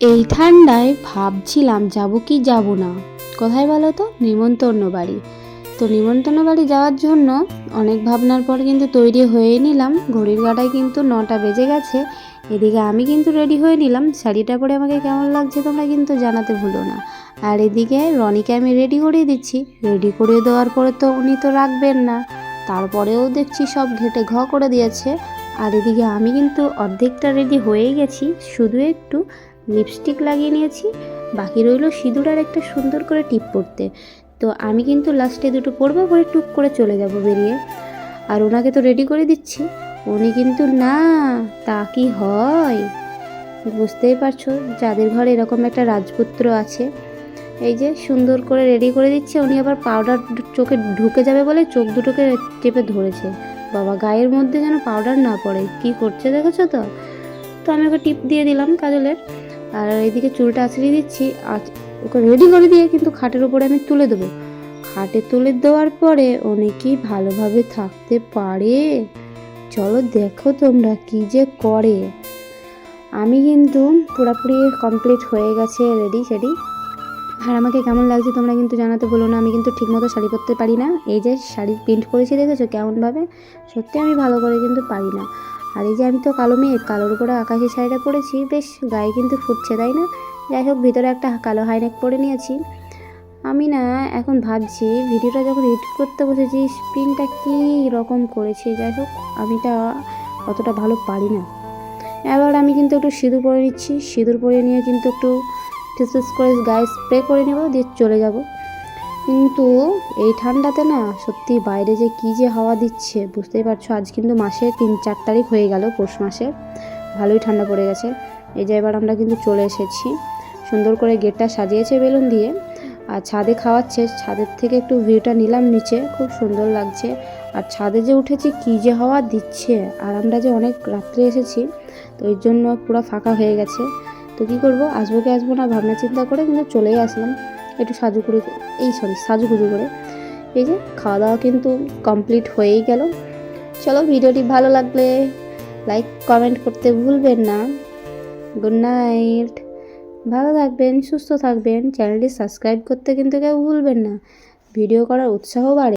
এই ঠান্ডায় ভাবছিলাম যাব কি যাব না। কোথায় বলো তো? নিমন্ত্রণ বাড়ি। তো নিমন্ত্রণ বাড়ি যাওয়ার জন্য অনেক ভাবনার পর কিন্তু তৈরি হয়ে নিলাম। ঘড়ির কাটায় কিন্তু নটা বেজে গেছে। এদিকে আমি কিন্তু রেডি হয়ে নিলাম। শাড়িটা পরে আমাকে কেমন লাগছে তোমরা কিন্তু জানাতে ভুলো না। আর এদিকে রনিকে আমি রেডি করিয়ে দিচ্ছি। রেডি করে দেওয়ার পরে তো উনি তো রাখবেন না। তারপরেও দেখছি সব ঘেটে ঘ করে দিয়েছে। আর এদিকে আমি কিন্তু অর্ধেকটা রেডি হয়েই গেছি। শুধু একটু লিপস্টিক লাগিয়ে নিয়েছি। বাকি রইল সিঁদুর আর একটা সুন্দর করে টিপ পরতে। তো আমি কিন্তু লাস্টে দুটো পরবো, পরে টুক করে চলে যাব বেরিয়ে। আর ওনাকে তো রেডি করে দিচ্ছি। উনি কিন্তু, না, তা কি হয়? বুঝতেই পারছ, যাদের ঘরে এরকম একটা রাজপুত্র আছে। এই যে সুন্দর করে রেডি করে দিচ্ছে, উনি আবার পাউডার চোখে ঢুকে যাবে বলে চোখ দুটোকে চেপে ধরেছে। বাবা, গায়ের মধ্যে যেন পাউডার না পড়ে। কি করছে দেখেছ তো? তো আমি ওকে টিপ দিয়ে দিলাম কাজলের। আর এইদিকে চুলটা আছড়িয়ে দিচ্ছি ওকে রেডি করে দিয়ে কিন্তু খাটের উপরে আমি তুলে দেবো। খাটে তুলে দেওয়ার পরে অনেকেই ভালোভাবে থাকতে পারে? চলো দেখো তোমরা কি যে করে। আমি কিন্তু পুরোপুরি কমপ্লিট হয়ে গেছে রেডি সেডি আর আমাকে কেমন লাগছে তোমরা কিন্তু জানাতে বলো না, আমি কিন্তু ঠিকমতো শাড়ি পরতে পারি না। এই যে শাড়ি প্রিন্ট করেছি দেখেছ কেমনভাবে? সত্যি আমি ভালো করে কিন্তু পারি না। আর এই যে আমি তো কালো মেয়ে কালোর উপরে আকাশি শাড়িটা পরেছি, বেশ গায়ে কিন্তু ফুটছে, তাই না? যাই হোক, ভিতরে একটা কালো হাইনেক পরে নিয়েছি। আমি না এখন ভাবছি, ভিডিওটা যখন এডিট করতে বসেছি, স্ক্রিনটা কী রকম করেছি? যাই হোক আমি তা অতটা ভালো পারি না। এবার আমি কিন্তু একটু সিঁদুর পরে নিচ্ছি। সিঁদুর পরে নিয়ে কিন্তু একটু টিসেস করে গায়ে স্প্রে করে নেব, দিয়ে চলে যাব। কিন্তু এই ঠান্ডাতে না সত্যি বাইরে যে কী যে হাওয়া দিচ্ছে, বুঝতেই পারছ? আজ কিন্তু মাসে তিন, চার তারিখ হয়ে গেল পৌষ মাসে ভালোই ঠান্ডা পড়ে গেছে। এই যে এবার আমরা কিন্তু চলে এসেছি। সুন্দর করে গেটটা সাজিয়েছে বেলুন দিয়ে। আর ছাদে খাওয়াচ্ছে। ছাদের থেকে একটু ভিউটা নিলাম নিচে। খুব সুন্দর লাগছে। আর ছাদে যে উঠেছি, কী যে হাওয়া দিচ্ছে। আর আমরা যে অনেক রাত্রে এসেছি, তো ওই জন্য পুরো ফাঁকা হয়ে গেছে। তো কী করব? আসব কি আসব না ভাবনা চিন্তা করে কিন্তু চলেই আসলাম। একটু সাজুগুড়ি এই সরি সাজুগুজু করে। এই যে খাওয়া দাওয়া কিন্তু কমপ্লিট হয়েই গেল। চলো ভিডিওটি ভালো লাগলে লাইক কমেন্ট করতে ভুলবেন না। গুড নাইট ভালো থাকবেন, সুস্থ থাকবেন। চ্যানেলটি সাবস্ক্রাইব করতে কিন্তু কেউ ভুলবেন না। ভিডিও করার উৎসাহ বাড়ে।